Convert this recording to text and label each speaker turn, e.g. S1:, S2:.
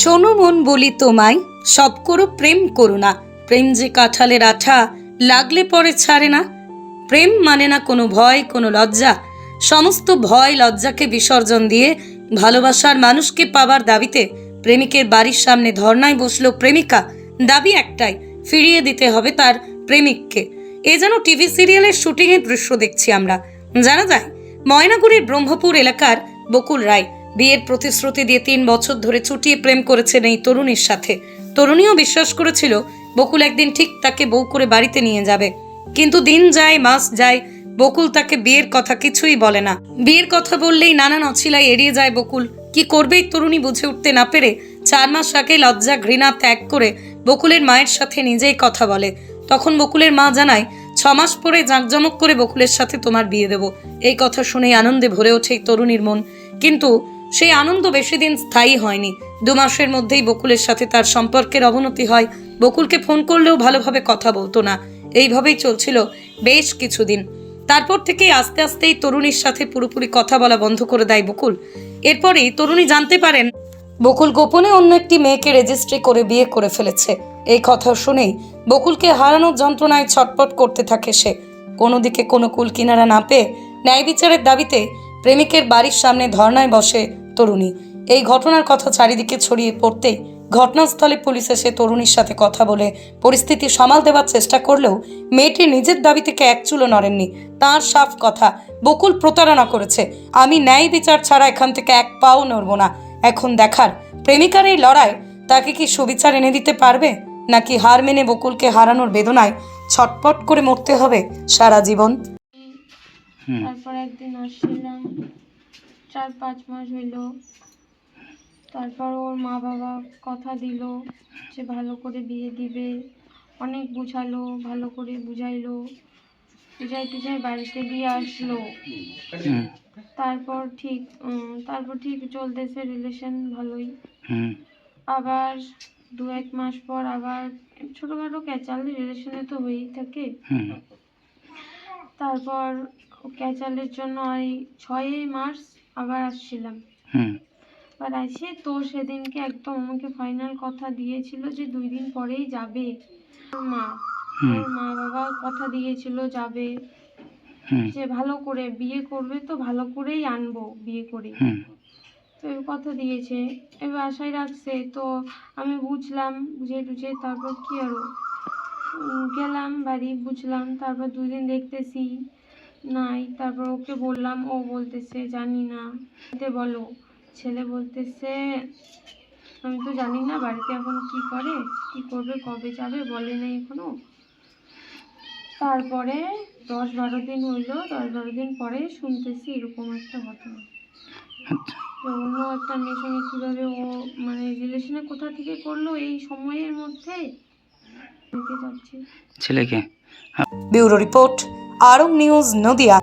S1: শোনো মন বলি তোমায়, সব করো প্রেম করো না। প্রেম যে কাঁঠালের আঠা, লাগলে পরে ছাড়ে না। প্রেম মানে না কোনো ভয়, কোনো লজ্জা। সমস্ত ভয় লজ্জাকে বিসর্জন দিয়ে ভালোবাসার মানুষকে পাবার দাবিতে প্রেমিকের বাড়ির সামনে ধর্নায় বসল প্রেমিকা। দাবি একটাই, ফিরিয়ে দিতে হবে তার প্রেমিককে। এ যেন টিভি সিরিয়ালের শুটিংয়ের দৃশ্য দেখছি আমরা। জানা যায়, ময়নাগুড়ির ব্রহ্মপুর এলাকার বকুল রায় বিয়ের প্রতিশ্রুতি দিয়ে তিন বছর ধরে চুটিয়ে প্রেম করেছেন এই তরুণীর সাথে। তরুণীও বিশ্বাস করেছিল, বকুল একদিন ঠিক তাকে বউ করে বাড়িতে নিয়ে যাবে। কিন্তু দিন যায়, মাস যায়, বকুল তাকে বিয়ের কথা কিছুই বলে না। বিয়ের কথা বললেই নানান অছিলায় এড়িয়ে যায় বকুল। কি করবে তরুণী বুঝে উঠতে না পেরে চার মাস আগে লজ্জা, ঘৃণা ত্যাগ করে বকুলের মায়ের সাথে নিজেই কথা বলে। তখন বকুলের মা জানায়, ছ মাস পরে জাঁকজমক করে বকুলের সাথে তোমার বিয়ে দেব। এই কথা শুনেই আনন্দে ভরে ওঠে তরুণীর মন। কিন্তু সেই আনন্দ বেশি দিন স্থায়ী হয়নি। দু মাসের মধ্যেই বকুলের সাথে তার সম্পর্কের অবনতি হয়। বকুলকে ফোন করলেও ভালোভাবে কথা বলতো না। এইভাবেই চলছিল বেশ কিছুদিন। তারপর থেকে আস্তে আস্তে এই তরুণীর সাথে পুরোপুরি কথা বলা বন্ধ করে দেয় বকুল। এরপরেই তরুণী জানতে পারেন, বকুল গোপনে অন্য একটি মেয়েকে রেজিস্ট্রি করে বিয়ে করে ফেলেছে। এই কথা শুনেই বকুলকে হারানোর যন্ত্রণায় ছটপট করতে থাকে সে। কোনো দিকে কোনো কুল কিনারা না পেয়ে ন্যায় বিচারের দাবিতে প্রেমিকের বাড়ির সামনে ধর্নায় বসে তরুণী। এই ঘটনার কথা চারিদিকে ছড়িয়ে পড়তেই ঘটনাস্থলে পুলিশ এসে তরুণীর সাথে কথা বলে পরিস্থিতি সামাল দেওয়ার চেষ্টা করলেও মেয়েটি নিজের দাবি থেকে এক চুলো নড়েননি। তার সাফ কথা বকুল প্রতারণা করেছে। আমি ন্যায় বিচার ছাড়া এখান থেকে এক পাও নড়ব না। এখন দেখার প্রেমিকার এই লড়াই তাকে কি সুবিচার এনে দিতে পারবে? নাকি হার মেনে বকুলকে হারানোর বেদনায় ছটপট করে মরতে হবে সারা জীবন?
S2: তারপর একদিন আসছিলাম। চার পাঁচ মাস হইল। তারপর ওর মা বাবা কথা দিল যে ভালো করে বিয়ে দিবে। অনেক বুঝালো ভালো করে বুঝাইলো। বুঝাই টুঝাই বাড়িতে দিয়ে আসলো। তারপর ঠিক তারপর ঠিক চলতেছে রিলেশন ভালোই। আবার দু এক মাস পর আবার ছোটোখাটো ক্যাচাল রিলেশনে তো হয়েই থাকে। তারপর ক্যাচালের জন্য এই ছয়ই মার্চ আবার আসছিলাম।
S3: হুম।
S2: এবার আসে তো সেদিনকে একদম আমাকে ফাইনাল কথা দিয়েছিল যে দুই দিন পরেই যাবে। মা। ওর মা বাবা কথা দিয়েছিল যাবে। যে ভালো করে বিয়ে করবে তো ভালো করেই আনব বিয়ে করে। তো এবার কথা দিয়েছে। এবার আশায় রাখছে। তো আমি বুঝলাম বুঝে টুঝে তারপর কি আরও? গেলাম বাড়ি বুঝলাম। তারপর দুই দিন দেখতেছি। নাই তারপর ওকে বললাম ও বলতেছে জানি না। তে বলো। ছেলে বলতেছে আমি তো জানি না বাড়িতে এখন কি করে কি করবে কবে যাবে বলে নাই এখনও। তারপরে দশ বারো দিন হইল দশ বারো দিন পরে শুনতেছি এরকম একটা ঘটনা।
S3: আচ্ছা।
S2: তো অন্য একটা মেয়ের সঙ্গে কীভাবে ও মানে রিলেশনে কোথা থেকে করল এই সময়ের মধ্যে দেখে যাচ্ছি।
S3: ছেলেকে?
S1: Bureau report. Aarong news Nadia.